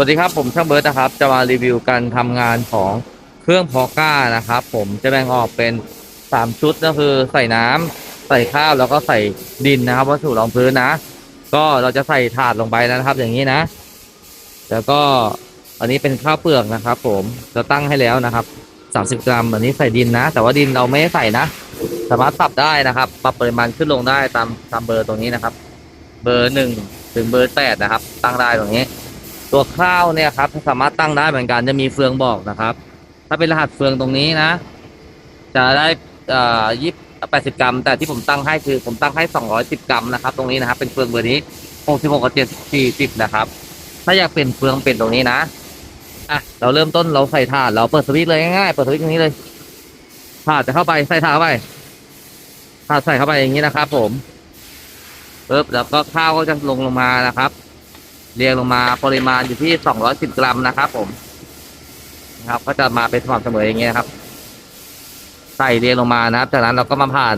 วัสดีครับผมช่างเบิร์ตนะครับจะมารีวิวการทำงานของเครื่องพอก้านะครับ ผมจะแบ่งออกเป็นสามชุดก็คือใส่น้ำใส่ข้าวแล้วก็ใส่ดินนะครับวัสดุรองพื้นนะ ก็เราจะใส่ถาดลงไปนะครับ อย่างนี้นะ แล้วก็อันนี้เป็นข้าวเปลือกนะครับ ผมจะตั้งให้แล้วนะครับ 30 กรัม อันนี้ใส่ดินนะ แต่ว่าดินเราไม่ใส่นะ สามารถปรับได้นะครับ ปรับปริมาณขึ้นลงได้ตามตามเบอร์ตรงนี้นะครับ เบอร์หนึ่งถึงเบอร์แปดนะครับ ตั้งได้ตรงนี้ ตัวข้าวเนี่ยครับสามารถตั้งได้เหมือนกันจะมีเฟืองบอกนะครับ ถ้าเป็นรหัสเฟืองตรงนี้นะ จะได้อ่อยี่แปดสิบกรัม แต่ที่ผมตั้งให้คือผมตั้งให้สองร้อยสิบกรัมนะครับ ตรงนี้นะครับ เป็นเฟืองเบอร์นี้หกสิบหกกับเจ็ดสี่สิบนะครับ ถ้าอยากเปลี่ยนเฟืองเป็นตรงนี้นะอะเราเริ่มต้นเราใส่ถาดเราเปิดสวิตช์เลยง่ายๆเปิดสวิตช์ตรงนี้เลยถาดจะเข้าไปใส่ถาดเข้าไปถาดใส่เข้าไปอย่างนี้นะครับ ผมปึ๊บแล้วก็ข้าวก็จะลงลงมานะครับ เรียงลงมาปริมาณอยู่ที่ 210 กรัมนะครับผมนะครับก็จะมาเป็นสม่ำเสมออย่างเงี้ยครับ ใส่เรียงลงมานะครับ จากนั้นเราก็มาผ่าน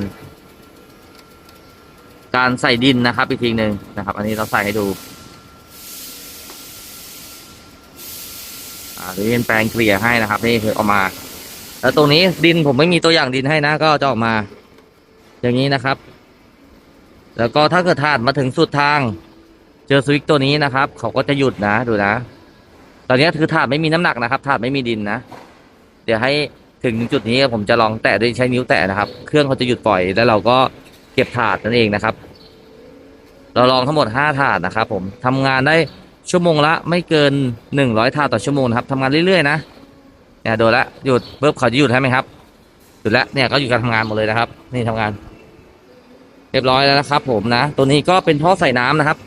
การใส่ดินนะครับอีกทีหนึ่งนะครับ อันนี้เราใส่ให้ดูอ่าเรียนแปลงเกลี่ยให้นะครับ นี่คือเอามา แล้วตรงนี้ดินผมไม่มีตัวอย่างดินให้นะ ก็จะออกมา อย่างนี้นะครับ แล้วก็ถ้าเกิดถาดมาถึงสุดทาง เจอสวิตช์ตัวนี้นะครับ เขาก็จะหยุดนะดูนะ ตอนนี้คือถาดไม่มีน้ำหนักนะครับถาดไม่มีดินนะ เดี๋ยวให้ถึงจุดนี้ผมจะลองแตะด้วยใช้นิ้วแตะนะครับ เครื่องเขาจะหยุดปล่อยแล้วเราก็เก็บถาดนั่นเองนะครับ เราลองทั้งหมดห้าถาดนะครับ ผมทำงานได้ชั่วโมงละไม่เกินหนึ่งร้อยถาดต่อชั่วโมงครับทำงานเรื่อยๆนะเนี่ยโดนละหยุดปุ๊บเขาจะหยุดให้ไหมครับหยุดแล้วเนี่ยก็หยุดการทำงานหมดเลยนะครับ นี่ทำงาน เรียบร้อยแล้วนะครับ ผมนะ ตัวนี้ก็เป็นท่อใส่น้ำนะครับ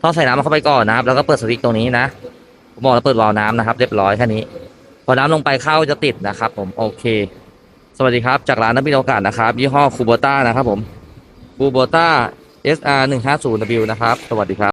ท่อใส่น้ำเข้าไปก่อนนะครับ แล้วก็เปิดสวิตช์ตรงนี้นะผมบอกแล้วเปิดวาล์วน้ำนะครับ เรียบร้อยแค่นี้ พอน้ำลงไปเข้าจะติดนะครับ ผมโอเค สวัสดีครับ จากร้านน้ำบินอวกาศนะครับ ยี่ห้อคูโบต้านะครับผมคูโบต้า SR 150W นะครับ สวัสดีครับ